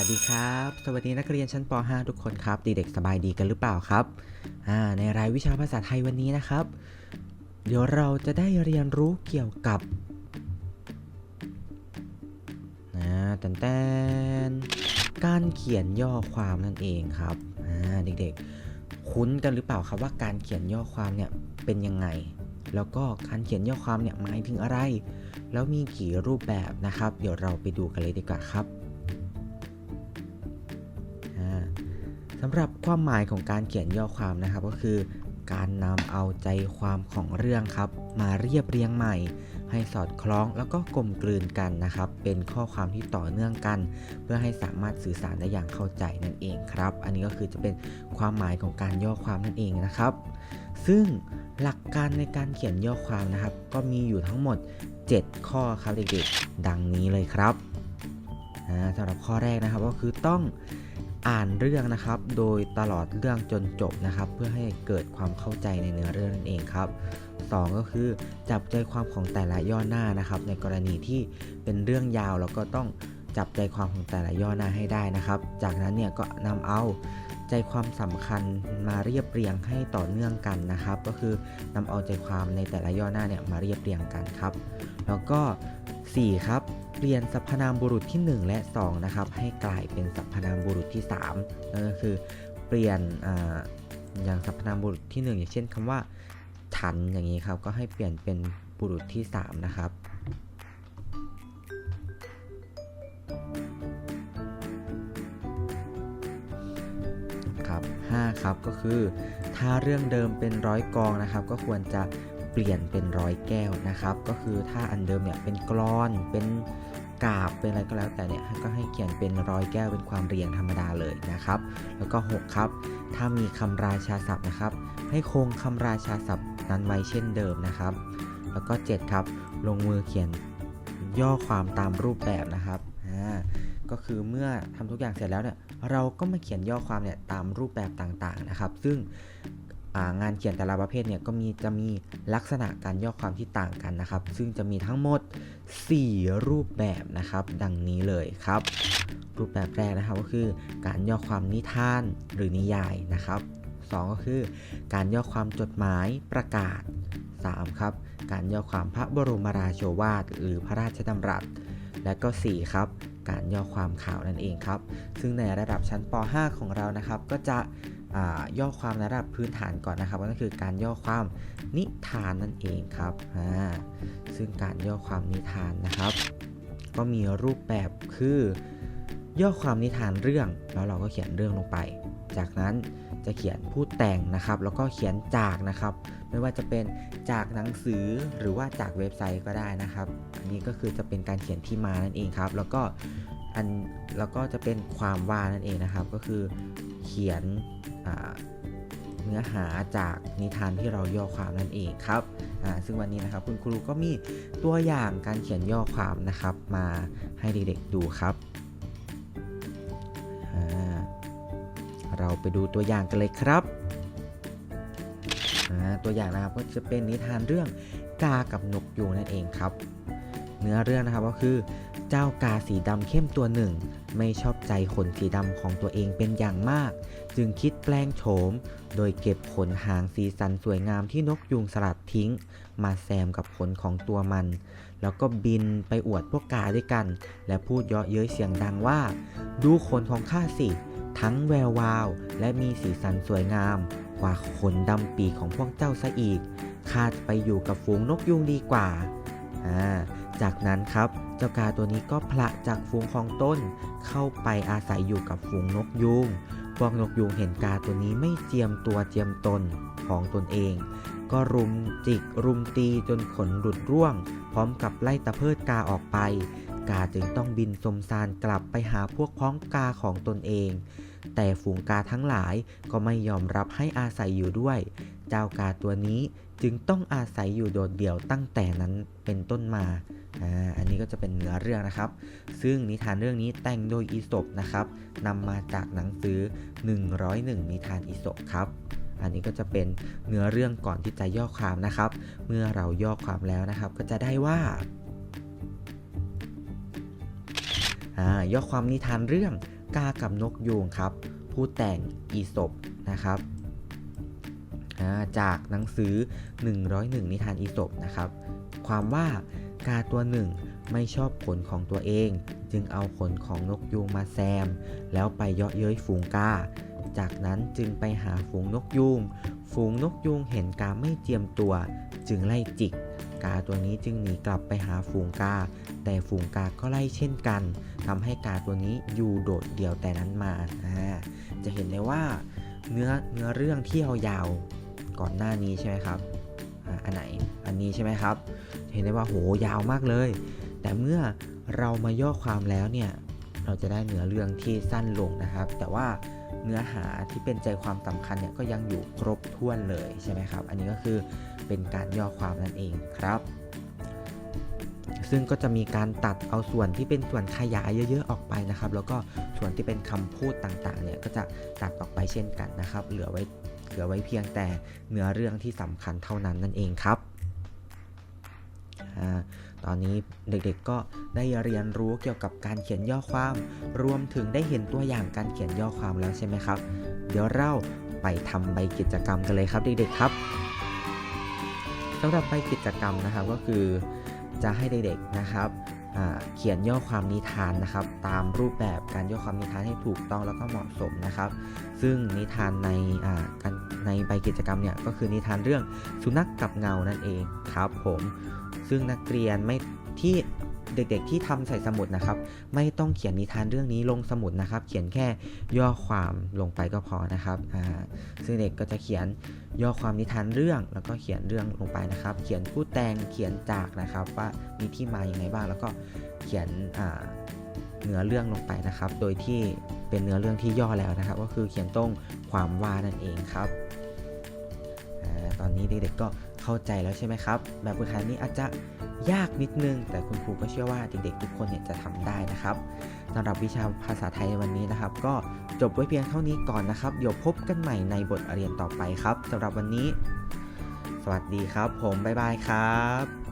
วัสดีครับ สวัสดีนักเรียนชั้นป .5 ทุกคนครับดีเด็กสบายดีกันหรือเปล่าครับในรายวิชาภาษาไทยวันนี้นะครับ เดี๋ยวเราจะได้เรียนรู้เกี่ยวกับนะแตนแตนการเขียนย่อความนั่นเองครับเด็กๆ คุ้นกันหรือเปล่าครับว่าการเขียนย่อความเนี่ยเป็นยังไง แล้วก็การเขียนย่อความเนี่ยหมายถึงอะไร แล้วมีกี่รูปแบบนะครับ เดี๋ยวเราไปดูกันเลยดีกว่าครับ สำหรับความหมายของการเขียนย่อความนะครับก็คือ การนำเอาใจความของเรื่องครับ มาเรียบเรียงใหม่ ให้สอดคล้องแล้วก็กลมกลืนกันนะครับ เป็นข้อความที่ต่อเนื่องกัน เพื่อให้สามารถสื่อสารได้อย่างเข้าใจนั่นเองครับ อันนี้ก็คือจะเป็นความหมายของการย่อความนั่นเองนะครับ ซึ่งหลักการในการเขียนย่อความนะครับ ก็มีอยู่ทั้งหมด 7 ข้อครับเด็กๆดังนี้เลยครับสำหรับข้อแรกนะครับก็คือต้อง อ่านเรื่องนะครับ โดยตลอดเรื่องจนจบนะครับ เพื่อให้เกิดความเข้าใจในเนื้อเรื่องนั่นเองครับ 2 ก็คือจับใจความของแต่ละย่อหน้านะครับ ในกรณีที่เป็นเรื่องยาวเราก็ต้องจับใจความของแต่ละย่อหน้าให้ได้นะครับ จากนั้นเนี่ยก็นำเอาใจความสำคัญมาเรียบเรียงให้ต่อเนื่องกันนะครับ ก็คือนำเอาใจความในแต่ละย่อหน้าเนี่ยมาเรียบเรียงกันครับ แล้วก็ 4 ครับเปลี่ยนสรรพนามบุรุษที่ 1 และ 2 นะครับ ให้กลายเป็นสรรพนามบุรุษที่ 3 นั่นก็คือเปลี่ยนออย่างสรรพนามบุรุษที่ 1 อย่างเช่นคำว่าฉันอย่างนี้ครับ ก็ให้เปลี่ยนเป็นบุรุษที่ 3 นะครับครับ5ครับก็คือถ้าเรื่องเดิมเป็นร้อยกองนะครับ ก็ควรจะ เปลี่ยนเป็นร้อยแก้วนะครับ ก็คือถ้าอันเดิมเนี่ยเป็นกรอน เป็นกาบ เป็นอะไรก็แล้วแต่เนี่ยก็ให้เขียนเป็นร้อยแก้วเป็นความเรียงธรรมดาเลยนะครับ แล้วก็ 6 ครับ ถ้ามีคำราชาศัพท์นะครับ ให้คงคำราชาศัพท์นั้นไว้เช่นเดิมนะครับ แล้วก็ 7 ครับ ลงมือเขียนย่อความตามรูปแบบนะครับอ่าก็คือเมื่อทำทุกอย่างเสร็จแล้วเนี่ยเราก็มาเขียนย่อความเนี่ยตามรูปแบบต่างๆนะครับ ซึ่ง งานเขียนแต่ละประเภทเนี่ยก็มีจะมีลักษณะการย่อความที่ต่างกันนะครับ ซึ่งจะมีทั้งหมด 4 รูปแบบนะครับ ดังนี้เลยครับ รูปแบบแรกนะครับก็คือการย่อความนิทานหรือนิยายนะครับ 2 ก็คือ การย่อความจดหมายประกาศ 3 ครับ การย่อความพระบรมราโชวาทหรือพระราชดำรัส และก็ 4 ครับ การย่อความข่าวนั่นเองครับ ซึ่งในระดับชั้นป .5 ของเรานะครับก็จะ ย่อความระดับพื้นฐานก่อนนะครับก็คือการย่อความนิทานนั่นเองครับซึ่งการย่อความนิทานนะครับ ก็มีรูปแบบคือย่อความนิทานเรื่องแล้วเราก็เขียนเรื่องลงไป จากนั้นจะเขียนผู้แต่งนะครับ แล้วก็เขียนจากนะครับ ไม่ว่าจะเป็นจากหนังสือหรือว่าจากเว็บไซต์ก็ได้นะครับ อันนี้ก็คือจะเป็นการเขียนที่มานั่นเองครับ แล้วก็ อันแล้วก็จะเป็นความว่านั่นเองนะครับก็คือเขียนเนื้อหาจากนิทานที่เราย่อความนั่นเองครับซึ่งวันนี้นะครับคุณครูก็มีตัวอย่างการเขียนย่อความนะครับมาให้เด็กๆดูครับเราไปดูตัวอย่างกันเลยครับตัวอย่างนะครับก็จะเป็นนิทานเรื่องกากับนกยูงนั่นเองครับ เนื้อเรื่องนะครับก็คือ เจ้ากาสีดำเข้มตัวหนึ่ง ไม่ชอบใจขนสีดำของตัวเองเป็นอย่างมาก จึงคิดแปลงโฉม โดยเก็บขนหางสีสันสวยงามที่นกยูงสลัดทิ้ง มาแซมกับขนของตัวมัน แล้วก็บินไปอวดพวกกาด้วยกัน และพูดเยาะเย้ยเสียงดังว่า ดูขนของข้าสิ ทั้งแวววาว และมีสีสันสวยงาม กว่าขนดำปีกของพวกเจ้าซะอีกข้าจะไปอยู่กับฝูงนกยูงดีกว่าอ่า จากนั้นครับเจ้ากาตัวนี้ก็พละจากฝูงของต้น เข้าไปอาศัยอยู่กับฝูงนกยูงพวกนกยูงเห็นกาตัวนี้ไม่เจียมตัวเจียมตนของตนเอง ก็รุมจิกรุมตีจนขนหลุดร่วง พร้อมกับไล่ตะเพิดกาออกไป กาจึงต้องบินสมซานกลับไปหาพวกพ้องกาของตนเอง แต่ฝูงกาทั้งหลายก็ไม่ยอมรับให้อาศัยอยู่ด้วย เจ้ากาตัวนี้จึงต้องอาศัยอยู่โดดเดี่ยวตั้งแต่นั้นเป็นต้นมา อ่าอันนี้ก็จะเป็นเนื้อเรื่องนะครับ ซึ่งนิทานเรื่องนี้แต่งโดยอีสปนะครับนำมาจากหนังสือ 101 นิทานอีสปครับอันนี้ก็จะเป็นเนื้อเรื่องก่อนที่จะย่อความนะครับ เมื่อเราย่อความแล้วนะครับ ก็จะได้ว่าอ่าย่อความนิทานเรื่องกากับนกยูงครับ ผู้แต่งอีสบนะครับจากหนังสือ 101 นิทานอีสบนะครับ ความว่า กาตัวหนึ่งไม่ชอบขนของตัวเอง จึงเอาขนของนกยูงมาแซม แล้วไปเยาะเย้ยฝูงกา จากนั้นจึงไปหาฝูงนกยูง ฝูงนกยูงเห็นกาไม่เจียมตัว จึงไล่จิก กาตัวนี้จึงหนีกลับไปหาฝูงกา แต่ฝูงกาก็ไล่เช่นกันทำให้กาตัวนี้อยู่โดดเดี่ยวแต่นั้นมาจะเห็นเลยว่าเนื้อเนื้อเรื่องที่ยาวๆก่อนหน้านี้ใช่ไหมครับอันไหน อันนี้ใช่ไหมครับ เห็นได้ว่าโหยาวมากเลย แต่เมื่อเรามาย่อความแล้วเนี่ยเราจะได้เนื้อเรื่องที่สั้นลงนะครับ แต่ว่าเนื้อหาที่เป็นใจความสำคัญเนี่ยก็ยังอยู่ครบถ้วนเลยใช่ไหมครับ อันนี้ก็คือเป็นการย่อความนั่นเองครับ ซึ่งก็จะมีการตัดเอาส่วนที่เป็นส่วนขยายเยอะๆออกไปนะครับ แล้วก็ส่วนที่เป็นคำพูดต่างๆเนี่ยก็จะตัดออกไปเช่นกันนะครับ เหลือไว้เหลือไว้เพียงแต่เนื้อเรื่องที่สำคัญเท่านั้นนั่นเองครับ ตอนนี้เด็กๆก็ได้เรียนรู้เกี่ยวกับการเขียนย่อความ รวมถึงได้เห็นตัวอย่างการเขียนย่อความแล้วใช่ไหมครับ เดี๋ยวเราไปทำใบกิจกรรมกันเลยครับเด็กๆครับสำหรับใบกิจกรรมนะครับก็คือจะให้เด็กๆนะครับ เขียนย่อความนิทานนะครับ ตามรูปแบบการย่อความนิทานให้ถูกต้องแล้วก็เหมาะสมนะครับ ซึ่งนิทานในในใบกิจกรรมเนี่ยก็คือนิทานเรื่องสุนัขกกับเงานั่นเองครับผมซึ่งนักเรียนไม่ที่ เด็กๆที่ทำใส่สมุดนะครับ ไม่ต้องเขียนนิทานเรื่องนี้ลงสมุดนะครับ เขียนแค่ย่อความลงไปก็พอนะครับอ่าซึ่งเด็กก็จะเขียนย่อความนิทานเรื่อง แล้วก็เขียนเรื่องลงไปนะครับ เขียนผู้แต่งเขียนจากนะครับ ว่ามีที่มาอย่างไรบ้าง แล้วก็เขียนอ่าเนื้อเรื่องลงไปนะครับ โดยที่เป็นเนื้อเรื่องที่ย่อแล้วนะครับ ก็คือเขียนตรงความว่านั่นเองครับอตอนนี้เด็กๆก็เข้าใจแล้วใช่ไหมครับ แบบฝึกหัดนี้อาจจะ ยากนิดนึง แต่คุณครูก็เชื่อว่าเด็กๆทุกคนเนี่ยจะทำได้นะครับสำหรับวิชาภาษาไทยในวันนี้นะครับ ก็จบไว้เพียงเท่านี้ก่อนนะครับ เดี๋ยวพบกันใหม่ในบทเรียนต่อไปครับสำหรับวันนี้ สวัสดีครับ ผมบ๊ายบายครับ